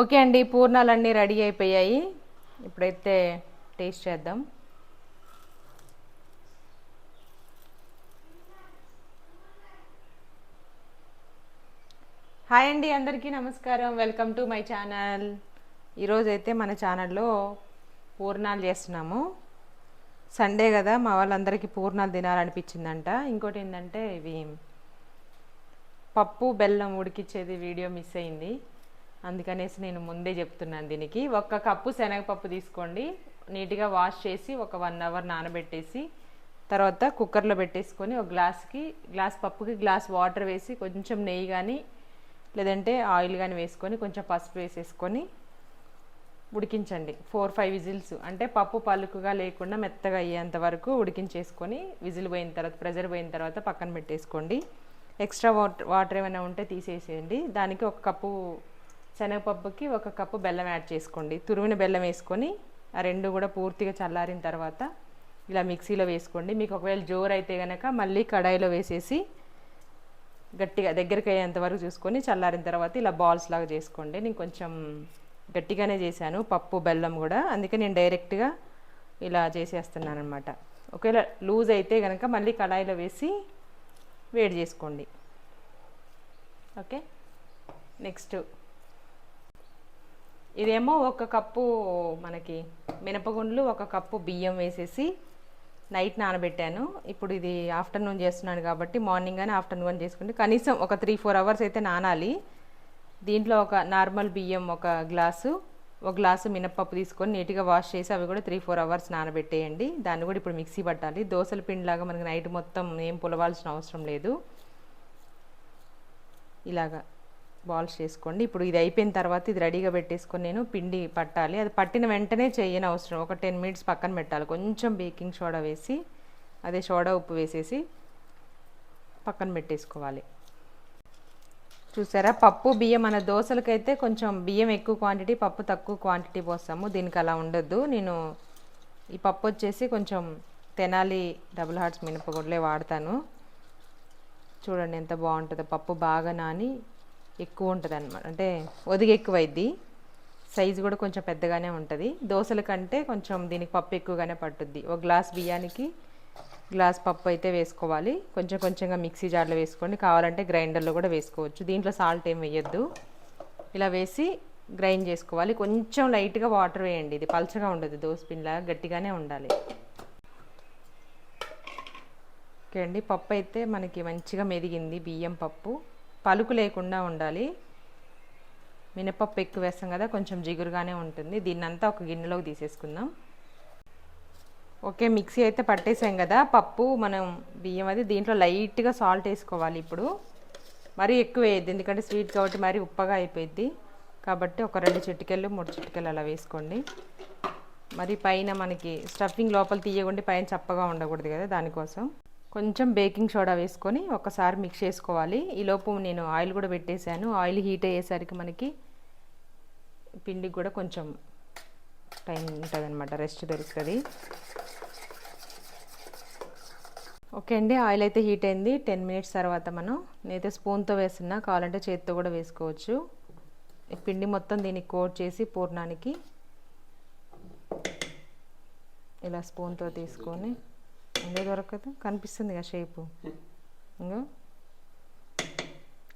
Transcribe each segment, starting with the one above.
Okay అండి పూర్ణాలన్నీ ready అయిపోయాయి. ఇప్పుడైతే టేస్ట్ చేద్దాం. హాయ్ అండి అందరికీ నమస్కారం. Welcome to my channel. ఈరోజైతే మన ఛానల్లో పూర్ణాలు చేస్తున్నాము. సండే కదా మా వాళ్ళందరికీ పూర్ణాలు తినాలనిపించిందంట. ఇంకోటి ఏంటంటే ఇవి పప్పు బెల్లం ఉడికిచ్చేది వీడియో మిస్ అయింది. అందుకనేసి నేను ముందే చెప్తున్నాను దీనికి. ఒక్క కప్పు శనగపప్పు తీసుకోండి. నీట్గా వాష్ చేసి ఒక వన్ అవర్ నానబెట్టేసి తర్వాత కుక్కర్లో పెట్టేసుకొని ఒక గ్లాస్కి గ్లాస్ పప్పుకి గ్లాస్ వాటర్ వేసి కొంచెం నెయ్యి కానీ లేదంటే ఆయిల్ కానీ వేసుకొని కొంచెం పసుపు వేసేసుకొని ఉడికించండి. ఫోర్ ఫైవ్ విజిల్స్ అంటే పప్పు పలుకుగా లేకుండా మెత్తగా అయ్యేంత వరకు ఉడికించేసుకొని విజిల్ పోయిన తర్వాత ప్రెజర్ పోయిన తర్వాత పక్కన పెట్టేసుకోండి. ఎక్స్ట్రా వాటర్ వాటర్ ఏమైనా ఉంటే తీసేసేయండి. దానికి ఒక కప్పు శనగపప్పుకి ఒక కప్పు బెల్లం యాడ్ చేసుకోండి. తురిమిన బెల్లం వేసుకొని ఆ రెండు కూడా పూర్తిగా చల్లారిన తర్వాత ఇలా మిక్సీలో వేసుకోండి. మీకు ఒకవేళ జోరు అయితే కనుక మళ్ళీ కడాయిలో వేసేసి గట్టిగా దగ్గరికి అయ్యేంత వరకు చూసుకొని చల్లారిన తర్వాత ఇలా బాల్స్ లాగా చేసుకోండి. నేను కొంచెం గట్టిగానే చేశాను. పప్పు బెల్లం కూడా. అందుకే నేను డైరెక్ట్గా ఇలా చేసేస్తున్నాను అనమాట ఒకవేళ లూజ్ అయితే కనుక మళ్ళీ కడాయిలో వేసి వేడి చేసుకోండి. ఓకే? నెక్స్ట్ ఇదేమో ఒక కప్పు మనకి మినపగుండ్లు ఒక కప్పు బియ్యం వేసేసి నైట్ నానబెట్టాను. ఇప్పుడు ఇది ఆఫ్టర్నూన్ చేస్తున్నాను కాబట్టి మార్నింగ్ కానీ ఆఫ్టర్నూన్ కానీ చేసుకుంటే కనీసం ఒక త్రీ ఫోర్ అవర్స్ అయితే నానాలి. దీంట్లో ఒక నార్మల్ బియ్యం ఒక గ్లాసు ఒక గ్లాసు మినప్పప్పు తీసుకొని నీట్గా వాష్ చేసి అవి కూడా త్రీ ఫోర్ అవర్స్ నానబెట్టేయండి. దాన్ని కూడా ఇప్పుడు మిక్సీ పట్టాలి. దోశల పిండిలాగా మనకి నైట్ మొత్తం ఏం పులవాల్సిన అవసరం లేదు. ఇలాగా. బాల్స్ చేసుకోండి. ఇప్పుడు ఇది అయిపోయిన తర్వాత ఇది రెడీగా పెట్టేసుకొని నేను పిండి పట్టాలి. అది పట్టిన వెంటనే చేయని అవసరం. ఒక టెన్ మినిట్స్ పక్కన పెట్టాలి. కొంచెం బేకింగ్ సోడా వేసి అదే సోడా ఉప్పు వేసేసి పక్కన పెట్టేసుకోవాలి. చూసారా? పప్పు బియ్యం మన దోశలకైతే కొంచెం బియ్యం ఎక్కువ క్వాంటిటీ పప్పు తక్కువ క్వాంటిటీ పోస్తాము. దీనికి అలా ఉండొద్దు. నేను ఈ పప్పు వచ్చేసి కొంచెం తెనాలి డబుల్ హార్ట్స్ మినపగుడ్లే వాడతాను. చూడండి ఎంత బాగుంటుందో. పప్పు బాగా నాని ఎక్కువ ఉంటుంది అనమాట అంటే ఒదిగి ఎక్కువైద్ది. సైజు కూడా కొంచెం పెద్దగానే ఉంటుంది. దోశల కంటే కొంచెం దీనికి పప్పు ఎక్కువగానే పట్టుద్ది. ఒక గ్లాస్ బియ్యానికి గ్లాస్ పప్పు అయితే వేసుకోవాలి. కొంచెం కొంచెంగా మిక్సీ జార్లో వేసుకోండి కావాలంటే గ్రైండర్లో కూడా వేసుకోవచ్చు. దీంట్లో సాల్ట్ ఏం వేయద్దు. ఇలా వేసి గ్రైండ్ చేసుకోవాలి. కొంచెం లైట్గా వాటర్ వేయండి. ఇది పల్చగా ఉండదు. దోశ పిండిలా గట్టిగానే ఉండాలి. ఓకే అండి. పప్పు అయితే మనకి మంచిగా మెదిగింది. బియ్యం పప్పు. పలుకు లేకుండా ఉండాలి. మినపప్పు ఎక్కువ వేస్తాం కదా కొంచెం జిగురుగానే ఉంటుంది. దీన్నంతా ఒక గిన్నెలోకి తీసేసుకుందాం. ఓకే మిక్సీ అయితే పట్టేసాం కదా. పప్పు మనం బియ్యం అది దీంట్లో లైట్గా సాల్ట్ వేసుకోవాలి ఇప్పుడు. మరీ ఎక్కువ వేయద్దు ఎందుకంటే స్వీట్ కాబట్టి మరీ ఉప్పగా అయిపోయింది కాబట్టి ఒక రెండు చిటికెళ్ళు మూడు చిటికెళ్ళు అలా వేసుకోండి. మరి పైన మనకి స్టఫింగ్ లోపల తీయకుండా పైన చప్పగా ఉండకూడదు కదా దానికోసం. కొంచెం బేకింగ్ సోడా వేసుకొని ఒకసారి మిక్స్ చేసుకోవాలి. ఈలోపు నేను ఆయిల్ కూడా పెట్టేశాను. ఆయిల్ హీట్ అయ్యేసరికి మనకి పిండికి కూడా కొంచెం టైం ఉంటుంది అనమాట రెస్ట్ దొరుకుతుంది. ఓకే అండి ఆయిల్ అయితే హీట్ అయింది. టెన్ మినిట్స్ తర్వాత మనం నేనైతే స్పూన్తో వేస్తున్నా కావాలంటే చేతితో కూడా వేసుకోవచ్చు. పిండి మొత్తం దీనికి కోట్ చేసి పూర్ణానికి ఇలా స్పూన్తో తీసుకొని ఇంకే దొరకదు కనిపిస్తుంది కదా షేపు. ఇంకో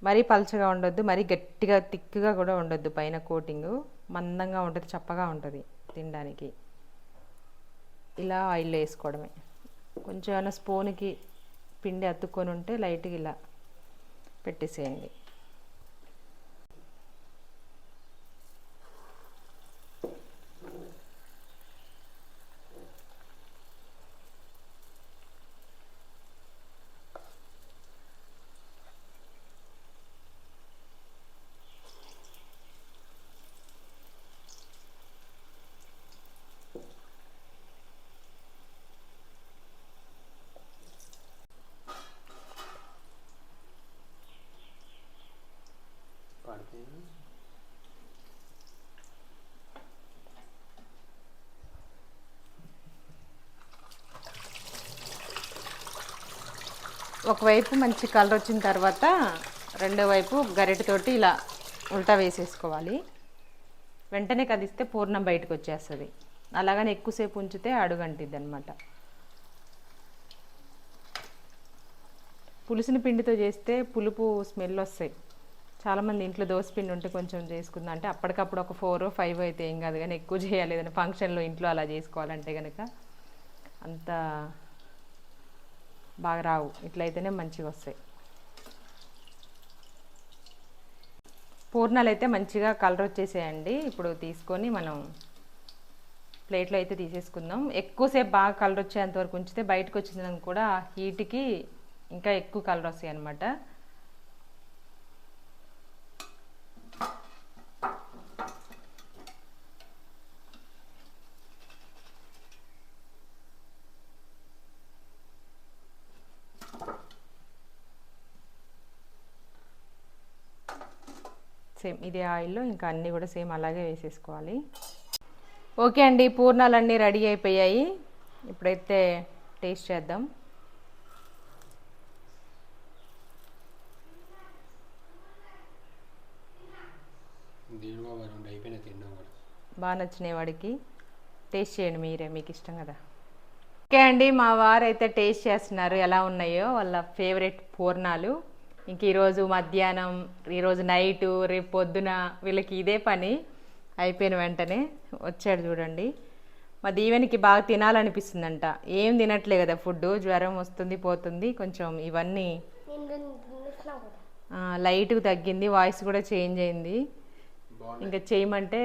మరీ పలచగా ఉండొద్దు మరీ గట్టిగా థిక్గా కూడా ఉండొద్దు పైన కోటింగ్. మందంగా ఉంటుంది చప్పగా ఉంటుంది తినడానికి. ఇలా ఆయిల్లో వేసుకోవడమే. కొంచెం ఏమైనా స్పూన్కి పిండి అతుక్కొని ఉంటే లైట్గా ఇలా పెట్టేసేయండి. ఒకవైపు మంచి కలర్ వచ్చిన తర్వాత రెండో వైపు గరిటెతోటి ఇలా ఉల్టా వేసేసుకోవాలి. వెంటనే కదిస్తే పూర్ణం బయటకు వచ్చేస్తుంది. అలాగని ఎక్కువసేపు ఉంచితే అడుగంటిద్ది అనమాట పులుసుని పిండితో చేస్తే పులుపు స్మెల్ వస్తాయి. చాలామంది ఇంట్లో దోసపిండి ఉంటే కొంచెం చేసుకుందాం. అంటే అప్పటికప్పుడు ఒక ఫోర్ ఫైవ్ అయితే ఏం కాదు. కానీ ఎక్కువ చేయాలి. ఏదైనా ఫంక్షన్లో ఇంట్లో అలా చేసుకోవాలంటే కనుక అంత బాగా రావు. ఇట్లయితేనే మంచిగా వస్తాయి. పూర్ణాలు అయితే మంచిగా కలర్ వచ్చేసేయండి. ఇప్పుడు తీసుకొని మనం ప్లేట్లో అయితే తీసేసుకుందాం. ఎక్కువసేపు బాగా కలర్ వచ్చేంత వరకు ఉంచితే బయటకు వచ్చిందని కూడా హీట్కి ఇంకా ఎక్కువ కలర్ వస్తాయి అన్నమాట సేమ్ ఇదే ఆయిల్లో ఇంకా అన్నీ కూడా సేమ్ అలాగే వేసేసుకోవాలి. ఓకే అండి పూర్ణాలన్నీ రెడీ అయిపోయాయి. ఇప్పుడైతే టేస్ట్ చేద్దాం. బాగా నచ్చినాయి వాడికి. టేస్ట్ చేయండి మీరే మీకు ఇష్టం కదా. ఓకే అండి మా వారు అయితే టేస్ట్ చేస్తున్నారు ఎలా ఉన్నాయో వాళ్ళ ఫేవరెట్ పూర్ణాలు. ఇంక ఈరోజు మధ్యాహ్నం ఈరోజు నైటు రేపు పొద్దున వీళ్ళకి ఇదే పని. అయిపోయిన వెంటనే వచ్చాడు చూడండి. మా దీవెనికి బాగా తినాలనిపిస్తుందంట. ఏం తినట్లే కదా ఫుడ్ జ్వరం వస్తుంది పోతుంది. కొంచెం ఇవన్నీ లైట్గా తగ్గింది వాయిస్ కూడా చేంజ్ అయింది. ఇంకా చేయమంటే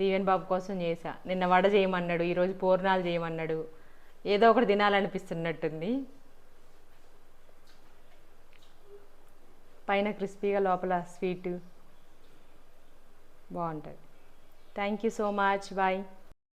దీవెన్ బాబు కోసం చేసా నిన్న వడ చేయమన్నాడు ఈరోజు పూర్ణాలు చేయమన్నాడు. ఏదో ఒకటి తినాలనిపిస్తున్నట్టుంది. పైన క్రిస్పీగా లోపల స్వీట్. బాగుంటుంది. Thank you so much bye